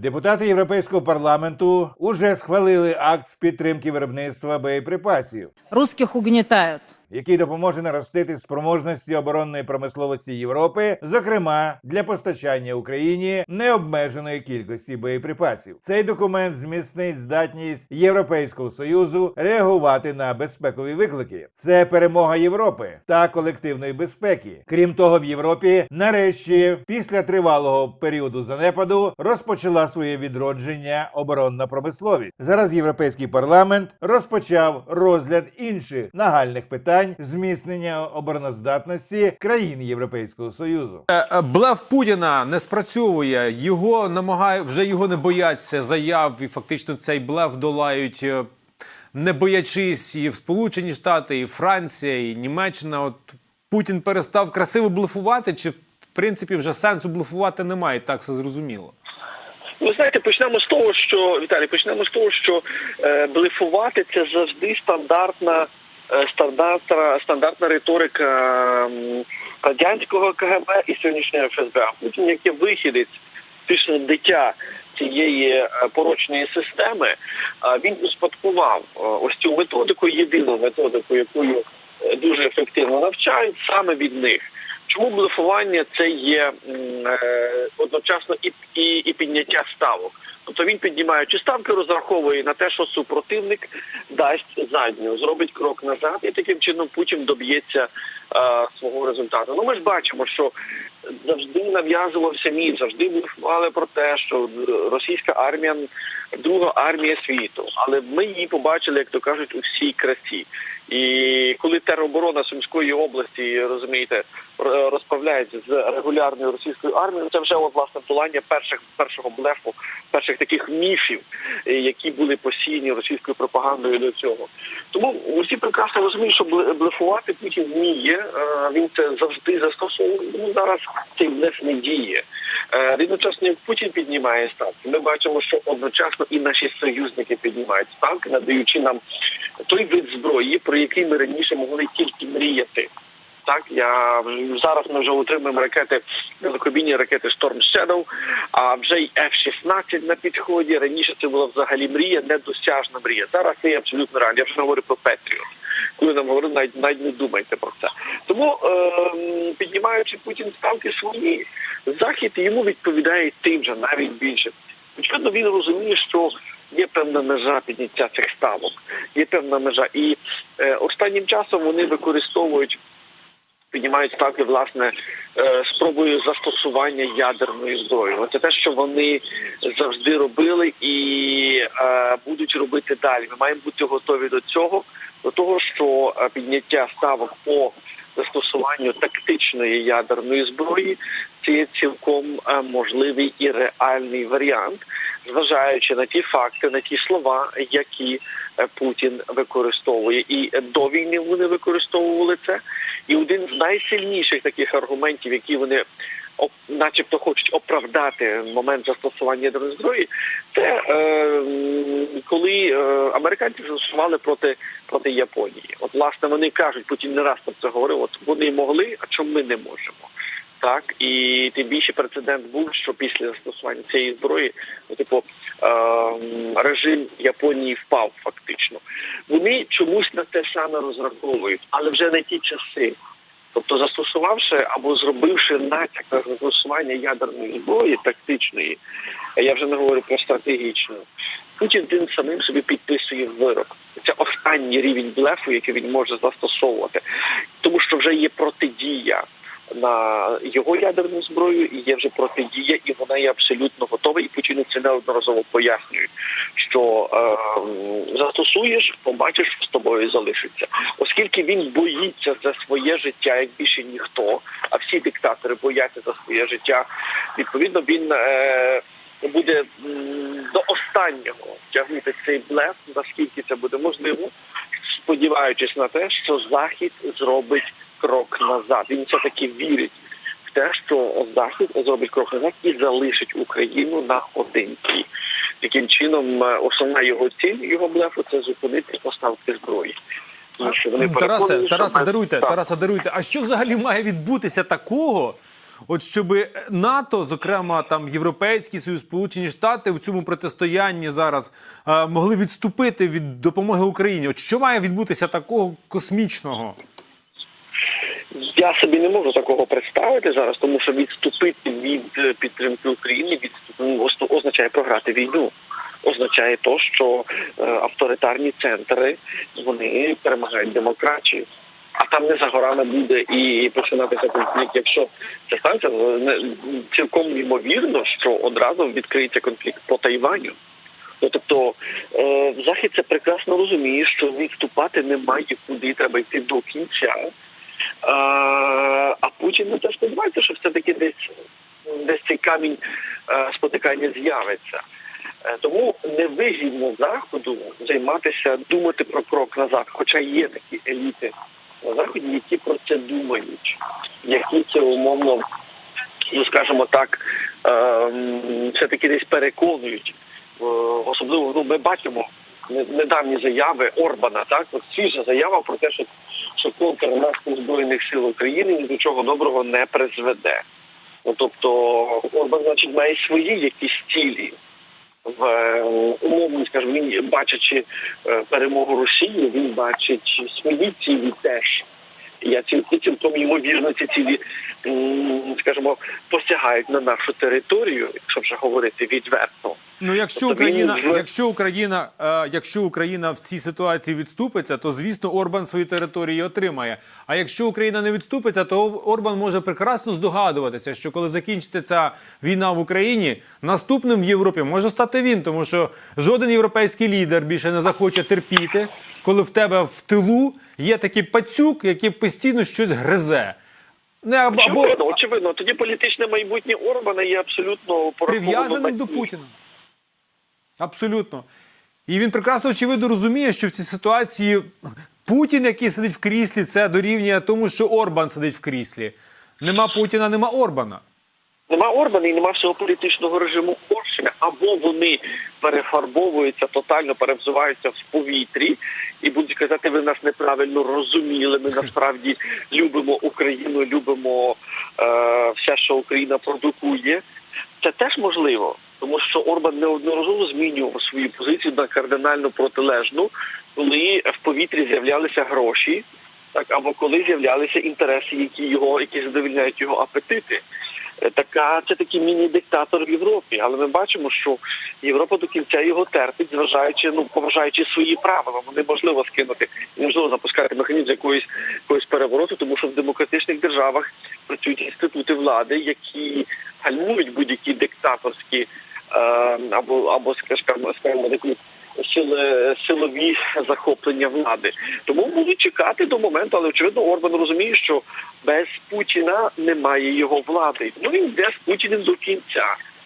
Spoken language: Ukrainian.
Депутати Європейського парламенту уже схвалили акт з підтримки виробництва боєприпасів, Русських угнетают. Який допоможе наростити спроможності оборонної промисловості Європи, зокрема для постачання Україні необмеженої кількості боєприпасів. Цей документ зміцнить здатність Європейського союзу реагувати на безпекові виклики. Це перемога Європи та колективної безпеки. Крім того, в Європі нарешті, після тривалого періоду занепаду, розпочала своє відродження оборонна промисловість. Зараз європейський парламент розпочав розгляд інших нагальних питань зміцнення обороноздатності країн Європейського союзу. Е, е, Блеф Путіна не спрацьовує. Його намагає вже його не бояться заяв, і фактично цей блеф долають. е, Не боячись і в Сполучені Штати, і Франція, і Німеччина. От Путін перестав красиво блефувати, чи в принципі вже сенсу блефувати немає, так все зрозуміло. Ви знаєте, почнемо з того, що Віталій, почнемо з того, що е, блефувати це завжди стандартна стандартна, стандартна риторика радянського КГБ і сьогоднішнього ФСБ. Путін, як є вихідець, фактично дитя цієї е, порочної системи, е, він успадкував е, ось цю методику, єдину методику, якою е, дуже ефективно навчають саме від них. Чому блефування це є е, одночасно і, і, і підняття ставок? Тобто він піднімаючи ставки, розраховує на те, що супротивник дасть задню, зробить крок назад, і таким чином Путін доб'ється е, свого результату. Ну ми ж бачимо, що завжди нав'язувався міф, завжди блефували про те, що російська армія друга армія світу, але ми її побачили, як то кажуть, у всій красі. І коли тероборона Сумської області, розумієте, розправляється з регулярною російською армією, це вже от власне долання перших першого блефу, перших таких міфів, е, які були посіяні російською пропагандою до цього. Тому усі прекрасно розуміють, що блефувати Путін вміє. е, Він це завжди застосовує. Тому зараз цей блеф не діє. Е, Одночасно, як Путін піднімає ставки, ми бачимо, що одночасно і наші союзники піднімають ставки, надаючи нам той вид зброї, про який ми раніше могли тільки мріяти. Так, я зараз ми вже отримуємо ракети далекобійні ракети Storm Shadow, а вже й F-16 на підході. Раніше це була взагалі мрія, недосяжна мрія. Зараз це є абсолютно реально. Я вже говорю про Петріот. Коли нам говорили, навіть навіть не думайте про це. Тому ем, піднімаючи Путін ставки свої, захід йому відповідає тим же, навіть більше. Очевидно, він розуміє, що є певна межа підняття цих ставок, є певна межа, і е, останнім часом вони використовують піднімають ставки власне е, спробою застосування ядерної зброї. Це те, що вони завжди робили і е, будуть робити далі. Ми маємо бути готові до цього, до того, що е, підняття ставок по застосуванню тактичної ядерної зброї це цілком можливий і реальний варіант, зважаючи на ті факти, на ті слова, які Путін використовує, і до війни вони використовували це. І один з найсильніших таких аргументів, які вони начебто хочуть оправдати момент застосування ядерної зброї, це е, коли е, американці застосували проти проти Японії. От власне вони кажуть, Путін не раз про це говорив. От вони могли, а чому ми не можемо? Так і тим більше прецедент був, що після застосування цієї зброї, ну, типу, е, режим Японії впав фактично. Вони чомусь на те саме розраховують, але вже не ті часи. Тобто, застосувавши або зробивши натяк на застосування ядерної зброї тактичної, я вже не говорю про стратегічну, Путін тим самим собі підписує вирок. Це останній рівень блефу, який він може застосовувати, тому що вже є протидія на його ядерну зброю, і є вже протидія, і вона є абсолютно готова. І Путіну це неодноразово пояснюють, що е, застосуєш, побачиш, що з тобою залишиться, оскільки він боїться за своє життя, як більше ніхто, а всі диктатори бояться за своє життя. Відповідно, він. Е, Буде до останнього тягнути цей блеф, наскільки це буде можливо, сподіваючись на те, що захід зробить крок назад. Він все таки вірить в те, що захід зробить крок назад і залишить Україну наодинці. Таким чином, е, основна його ціль його блефу це зупинити поставки зброї. Тому що вони Тарасе, Тарасе, даруйте, Так. Тарасе, даруйте. А що взагалі має відбутися такого? От щоб НАТО, зокрема там Європейський Союз, Сполучені Штати в цьому протистоянні зараз е, могли відступити від допомоги Україні? От що має відбутися такого космічного? Я собі не можу такого представити зараз, тому що відступити від е, підтримки України від ну, означає програти війну. Означає то, що е, авторитарні центри вони перемагають демократію. А там не за горами буде і починатися конфлікт. Якщо це е, не- цілком ймовірно, що одразу відкриється конфлікт по Тайваню. Ну, тобто е, Захід це прекрасно розуміє, що відступати немає куди, треба йти до кінця. А, а Путін на те сподівається, що все-таки десь десь цей камінь е, спотикання з'явиться. Е, Тому невигідно заходу займатися, думати про крок назад. Хоча є такі еліти заході, які про це думають, які це умовно, ну скажімо так, ем, все-таки десь переконують. Е, Особливо ну, ми бачимо недавні заяви Орбана, так от свіжа заява про те, що що контрнаступ збройних сил України ні до чого доброго не призведе. Ну тобто Орбан, значить, має свої якісь цілі в е, умовно, скажімо, він бачачи е, перемогу Росії, він бачить свої цілі теж. Я цілком цілком ймовірно ці цілі, скажімо, посягають на нашу територію, якщо вже говорити відверто. Ну, якщо Тобто Україна, вже- якщо Україна, е, якщо Україна в цій ситуації відступиться, то звісно Орбан свої території отримає. А якщо Україна не відступиться, то Орбан може прекрасно здогадуватися, що коли закінчиться ця війна в Україні, наступним в Європі може стати він, тому що жоден європейський лідер більше не захоче терпіти, коли в тебе в тилу є такий пацюк, який постійно щось гризе. Не або, Очевидно, очевидно, тоді політичне майбутнє Орбана є абсолютно прив'язаним до. Путіна. Абсолютно. І він прекрасно очевидно розуміє, що в цій ситуації Путін, який сидить в кріслі, це дорівнює тому, що Орбан сидить в кріслі. Нема Путіна, нема Орбана. Нема Орбана і нема всього політичного режиму Польщі. Або вони перефарбовуються, тотально перевзуваються в повітрі і будуть казати, ви нас неправильно розуміли. Ми насправді любимо Україну, любимо е, все, що Україна продукує. Це теж можливо, тому що Орбан неодноразово змінював свою позицію на кардинально протилежну, коли в повітрі з'являлися гроші, так або коли з'являлися інтереси, які його які задовільняють його апетити. Е, Така це такий міні-диктатор в Європі, але ми бачимо, що Європа до кінця його терпить, зважаючи, ну поважаючи свої правила. Ну, неможливо скинути, неможливо запускати механізм якоїсь якоїсь перевороту, тому що в демократичних державах працюють інститути влади, які гальмують будь-які диктаторські е, або або скажімо, скажімо силові захоплення влади. Тому будуть чекати до моменту, але очевидно Орбан розуміє, що без Путіна немає його влади. Тому він йде з Путіним до кінця.